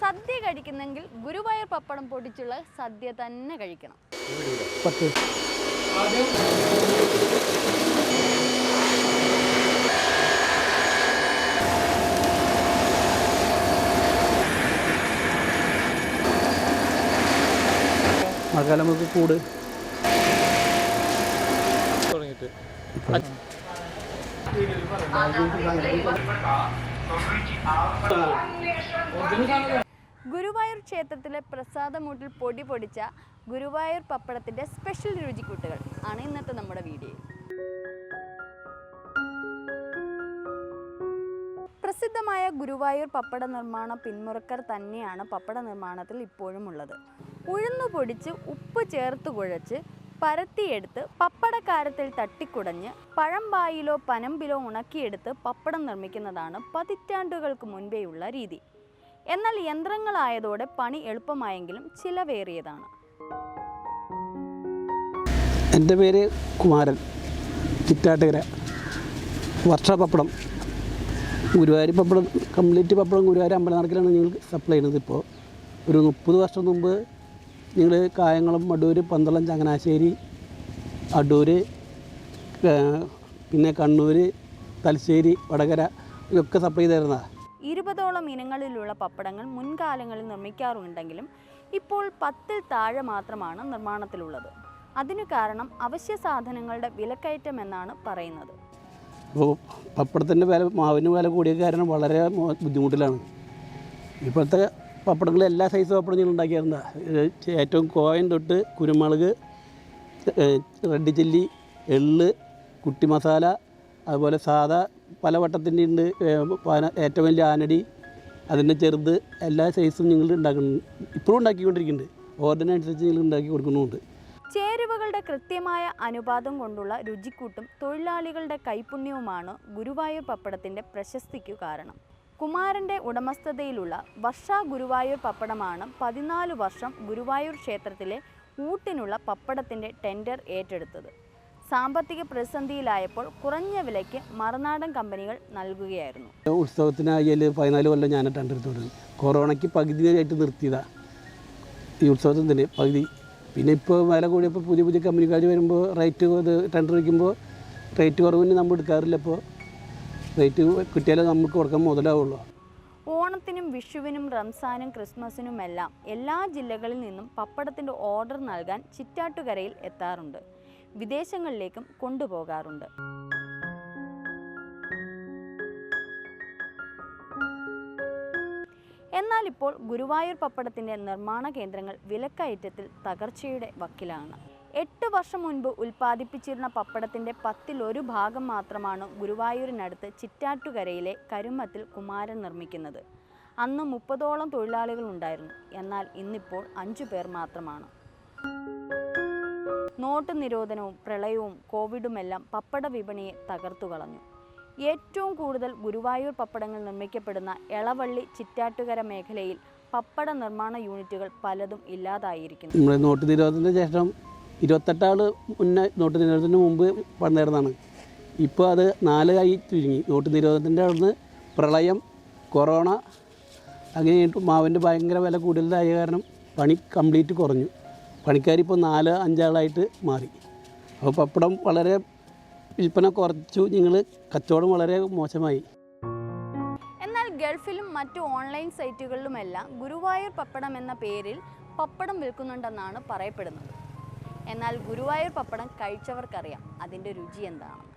സദ്യ കഴിക്കുന്നെങ്കിൽ ഗുരുവായൂർ പപ്പടം പൊടിച്ചുള്ള സദ്യ തന്നെ കഴിക്കണം പത്ത് മകാലമുക്ക് കൂട് തുടങ്ങിയിട്ട് ഗുരുവായൂർ ക്ഷേത്രത്തിലെ പ്രസാദമൂട്ടിൽ പൊടി പൊടിച്ച ഗുരുവായൂർ പപ്പടത്തിന്റെ സ്പെഷ്യൽ രുചിക്കൂട്ടുകൾ ആണ് ഇന്നത്തെ നമ്മുടെ വീഡിയോ. പ്രസിദ്ധമായ ഗുരുവായൂർ പപ്പട നിർമ്മാണ പിന്മുറക്കർ തന്നെയാണ് പപ്പട നിർമ്മാണത്തിൽ ഇപ്പോഴും ഉള്ളത്. ഉഴുന്നു പൊടിച്ച് ഉപ്പ് ചേർത്ത് കുഴച്ച് പരത്തിയെടുത്ത് പപ്പടക്കാരത്തിൽ തട്ടിക്കുടഞ്ഞ് പഴംപായിലോ പനമ്പിലോ ഉണക്കിയെടുത്ത് പപ്പടം നിർമ്മിക്കുന്നതാണ് പതിറ്റാണ്ടുകൾക്ക് മുൻപേയുള്ള രീതി. എന്നാൽ യന്ത്രങ്ങളായതോടെ പണി എളുപ്പമായെങ്കിലും ചിലവേറിയതാണ്. എന്റെ പേര് കുമാരൻ. ചിറ്റാട്ടുകര. പപ്പടം. ഗുരുവായൂർ പപ്പടം കംപ്ലീറ്റ് പപ്പടം ഗുരുവായൂർ അമ്പലനാടക്കിലാണ് ഞങ്ങൾ സപ്ലൈ ചെയ്യുന്നത് ഇപ്പോൾ. ഒരു മുപ്പത് വർഷം മുമ്പ് ഞങ്ങൾ കായംകുളം അടൂർ പന്തളം ചങ്ങനാശ്ശേരി അടൂർ പിന്നെ കണ്ണൂർ തലശ്ശേരി വടകര ഇതൊക്കെ സപ്ലൈ ചെയ്തിരുന്നതാണ് ഇരുപതോളം ഇനങ്ങളിലുള്ള പപ്പടങ്ങൾ മുൻകാലങ്ങളിൽ നിർമ്മിക്കാറുണ്ടെങ്കിലും ഇപ്പോൾ പത്തിൽ താഴെ മാത്രമാണ് നിർമ്മാണത്തിലുള്ളത്. അതിനു കാരണം അവശ്യ സാധനങ്ങളുടെ വിലക്കയറ്റം എന്നാണ് പറയുന്നത്. ഇപ്പോൾ പപ്പടത്തിന്റെ വില മാവിന് വില കൂടിയ കാരണം വളരെ ബുദ്ധിമുട്ടിലാണ്. ഇപ്പോഴത്തെ പപ്പടങ്ങൾ എല്ലാ സൈസ് പപ്പടം ഉണ്ടാക്കിയിരുന്ന ഏറ്റവും കോയൻ തൊട്ട് കുരുമുളക് റെഡ് ചില്ലി എള്ള് കുട്ടി മസാല അതുപോലെ സാദാ പല വട്ടത്തിന്റെ ഉണ്ട്. ഏറ്റവും വലിയ ആനടി അതിന്റെ ചെറുത് എല്ലാ സൈസും ഞങ്ങൾ ഉണ്ടാക്കുന്നുണ്ട് ഇപ്പോഴും ഉണ്ടാക്കിക്കൊണ്ടിരിക്കുന്നുണ്ട്. ഓർഡറിനനുസരിച്ച് ഞങ്ങൾ ഉണ്ടാക്കി കൊടുക്കുന്നുമുണ്ട്. ചേരുവകളുടെ കൃത്യമായ അനുപാതം കൊണ്ടുള്ള രുചിക്കൂട്ടും തൊഴിലാളികളുടെ കൈപുണ്യവുമാണ് ഗുരുവായൂർ പപ്പടത്തിന്റെ പ്രശസ്തിക്കു കാരണം. കുമാരന്റെ ഉടമസ്ഥതയിലുള്ള വർഷ ഗുരുവായൂർ പപ്പടമാണ് പതിനാല് വർഷം ഗുരുവായൂർ ക്ഷേത്രത്തിലെ ഊട്ടിനുള്ള പപ്പടത്തിന്റെ ടെൻഡർ ഏറ്റെടുത്തത്. സാമ്പത്തിക പ്രതിസന്ധിയിലായപ്പോൾ കുറഞ്ഞ വിലയ്ക്ക് മറുനാടൻ കമ്പനികൾ നൽകുകയായിരുന്നു. ഉത്സവത്തിനായാൽ പതിനാല് കൊല്ലം ഞാൻ കണ്ടെടുത്തോണ്ട് കൊറോണയ്ക്ക് പകുതിയായിട്ട് നിർത്തിയതാണ് ഈ ഉത്സവത്തിന് തന്നെ പകുതി. പിന്നെ ഇപ്പോൾ വില കൂടിയപ്പോൾ പുതിയ പുതിയ കമ്പനിക്കാർ വരുമ്പോൾ റേറ്റ് ഇത് ടെൻഡർ വയ്ക്കുമ്പോൾ റേറ്റ് കുറവിന് നമ്മൾ എടുക്കാറില്ല ഇപ്പോൾ റേറ്റ് കിട്ടിയാലേ നമുക്ക് കൊടുക്കാൻ മുതലാവുള്ളൂ. ഓണത്തിനും വിഷുവിനും റംസാനും ക്രിസ്മസിനുമെല്ലാം എല്ലാ ജില്ലകളിൽ നിന്നും പപ്പടത്തിന്റെ ഓർഡർ നൽകാൻ ചിറ്റാട്ടുകരയിൽ എത്താറുണ്ട്. വിദേശങ്ങളിലേക്കും കൊണ്ടുപോകാറുണ്ട്. എന്നാൽ ഇപ്പോൾ ഗുരുവായൂർ പപ്പടത്തിന്റെ നിർമ്മാണ കേന്ദ്രങ്ങൾ വിലക്കയറ്റത്തിൽ തകർച്ചയുടെ വക്കിലാണ്. എട്ട് വർഷം മുൻപ് ഉൽപ്പാദിപ്പിച്ചിരുന്ന പപ്പടത്തിന്റെ പത്തിലൊരു ഭാഗം മാത്രമാണ് ഗുരുവായൂരിനടുത്ത് ചിറ്റാറ്റുകരയിലെ കരുമത്തിൽ കുമാരൻ നിർമ്മിക്കുന്നത്. അന്ന് മുപ്പതോളം തൊഴിലാളികൾ ഉണ്ടായിരുന്നു. എന്നാൽ ഇന്നിപ്പോൾ അഞ്ചു പേർ മാത്രമാണ്. നോട്ട് നിരോധനവും പ്രളയവും കോവിഡുമെല്ലാം പപ്പട വിപണിയെ തകർത്തു കളഞ്ഞു. ഏറ്റവും കൂടുതൽ ഗുരുവായൂർ പപ്പടങ്ങൾ നിർമ്മിക്കപ്പെടുന്ന എളവള്ളി ചിറ്റാറ്റുകര മേഖലയിൽ പപ്പട നിർമ്മാണ യൂണിറ്റുകൾ പലതും ഇല്ലാതായിരിക്കുന്നു. നമ്മുടെ നോട്ട് നിരോധനത്തിന് ശേഷം ഇരുപത്തെട്ടാൾ മുന്നേ നോട്ട് നിരോധനത്തിന് മുമ്പ് വന്നിരുന്നതാണ്. ഇപ്പോൾ അത് നാലായി ചുരുങ്ങി. നോട്ട് നിരോധനത്തിന്റെ അവിടുന്ന് പ്രളയം കൊറോണ അങ്ങനെ മാവിന്റെ ഭയങ്കര വില കൂടുതലായ കാരണം പണി കംപ്ലീറ്റ് കുറഞ്ഞു. പണിക്കാരിപ്പോൾ നാല് അഞ്ചാളായിട്ട് മാറി. അപ്പോൾ പപ്പടം വളരെ വിൽപ്പന കുറച്ചു നിങ്ങൾ കച്ചവടം വളരെ മോശമായി. എന്നാൽ ഗൾഫിലും മറ്റു ഓൺലൈൻ സൈറ്റുകളിലുമെല്ലാം ഗുരുവായൂർ പപ്പടം എന്ന പേരിൽ പപ്പടം വിൽക്കുന്നുണ്ടെന്നാണ് പറയപ്പെടുന്നത്. എന്നാൽ ഗുരുവായൂർ പപ്പടം കഴിച്ചവർക്കറിയാം അതിന്റെ രുചി എന്താണെന്ന്